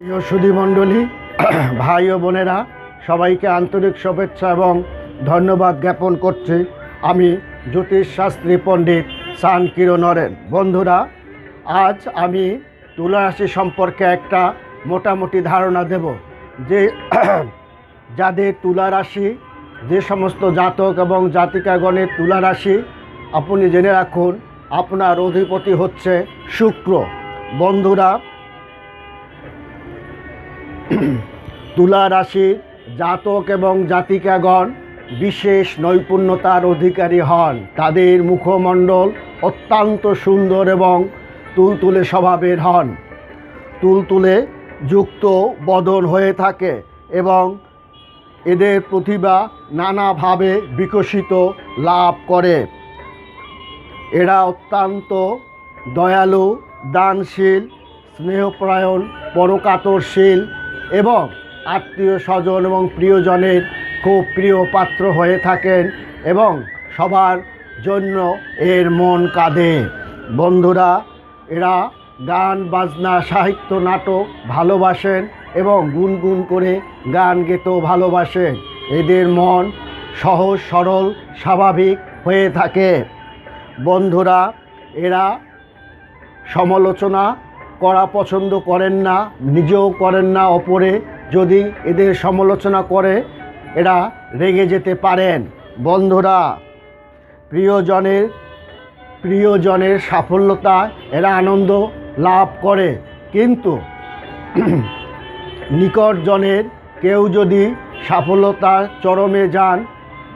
প্রিয় সুধীমণ্ডলী ভাই ও বোনেরা, সবাইকে আন্তরিক শুভেচ্ছা এবং ধন্যবাদ জ্ঞাপন করছি আমি জ্যোতিষ শাস্ত্রী পণ্ডিত সান কিরণরেন বন্ধুরা, আজ আমি তুলা রাশি সম্পর্কে একটা মোটামুটি ধারণা দেব যে, যাদের তুলা রাশি যে সমস্ত জাতক এবং জাতিকাগণের তুলা রাশি আপনি জেনে রাখুন, আপনার অধিপতি হচ্ছে শুক্র। বন্ধুরা তুলা রাশির জাতক এবং জাতিকাগণ বিশেষ নৈপুণ্যতার অধিকারী হন। তাদের মুখমণ্ডল অত্যন্ত সুন্দর এবং তুলতুলে স্বভাবের হন। তুলতুলে যুক্ত বদন হয়ে থাকে এবং এদের প্রতিভা নানাভাবে বিকশিত লাভ করে। এরা অত্যন্ত দয়ালু, দানশীল, স্নেহপ্রায়ণ, পরকাতরশীল এবং আত্মীয় স্বজন এবং প্রিয়জনের খুব প্রিয় পাত্র হয়ে থাকেন এবং সবার জন্য এর মন কাঁদে। বন্ধুরা, এরা গান, বাজনা, সাহিত্য, নাটক ভালোবাসেন এবং গুনগুন করে গান গেতেও ভালোবাসেন। এদের মন সহজ, সরল, স্বাভাবিক হয়ে থাকে। বন্ধুরা, এরা সমালোচনা করা পছন্দ করেন না, নিজেও করেন না অপরে, যদি এদের সমালোচনা করে, এরা রেগে যেতে পারেন। বন্ধুরা, প্রিয়জনের প্রিয়জনের সাফল্যতা এরা আনন্দ লাভ করে। কিন্তু নিকটজনের কেউ যদি সাফল্যতার চরমে যান,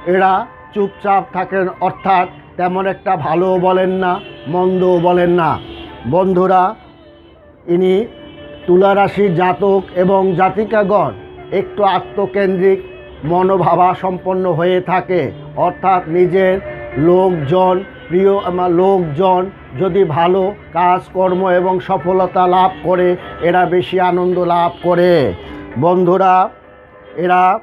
এরা চুপচাপ থাকেন, অর্থাৎ তেমন একটা ভালোও বলেন না, মন্দও বলেন না। বন্ধুরা ইনি তুলারাশি জাতক এবং জাতিকাগণ, একটু আত্মকেন্দ্রিক মনোভাবা সম্পন্ন হয়ে থাকে। অর্থাৎ নিজের লোকজন, প্রিয় আমার লোকজন যদি ভালো কাজকর্ম এবং সফলতা লাভ করে, এরা বেশি আনন্দ লাভ করে। বন্ধুরা, এরা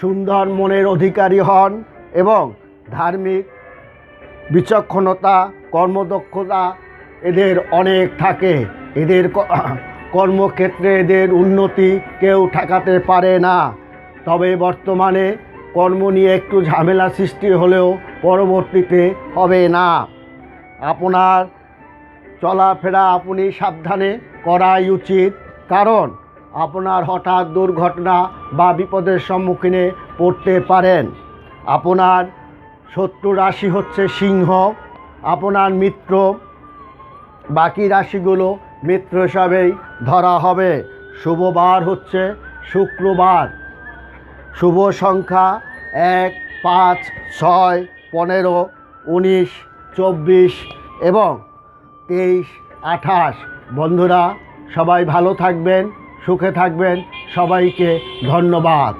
সুন্দর মনের অধিকারী হন এবং ধার্মিক বিচক্ষণতা, কর্মদক্ষতা এদের অনেক থাকে। এদের কর্মক্ষেত্রে এদের উন্নতি কেউ ঠেকাতে পারে না। তবে বর্তমানে কর্ম নিয়ে একটু ঝামেলা সৃষ্টি হলেও পরবর্তীতে হবে না। আপনার চলাফেরা আপনি সাবধানে করাই উচিত। কারণ আপনার হঠাৎ দুর্ঘটনা বা বিপদের সম্মুখীনে পড়তে পারেন। আপনার শত্রু রাশি হচ্ছে সিংহ। আপনার মিত্র। বাকি রাশিগুলো মিত্র হিসাবেই ধরা হবে। শুভবার হচ্ছে শুক্রবার। শুভ সংখ্যা এক, পাঁচ, ছয়, পনেরো, উনিশ, চব্বিশ এবং তেইশ, আঠাশ। বন্ধুরা, সবাই ভালো থাকবেন, সুখে থাকবেন। সবাইকে ধন্যবাদ।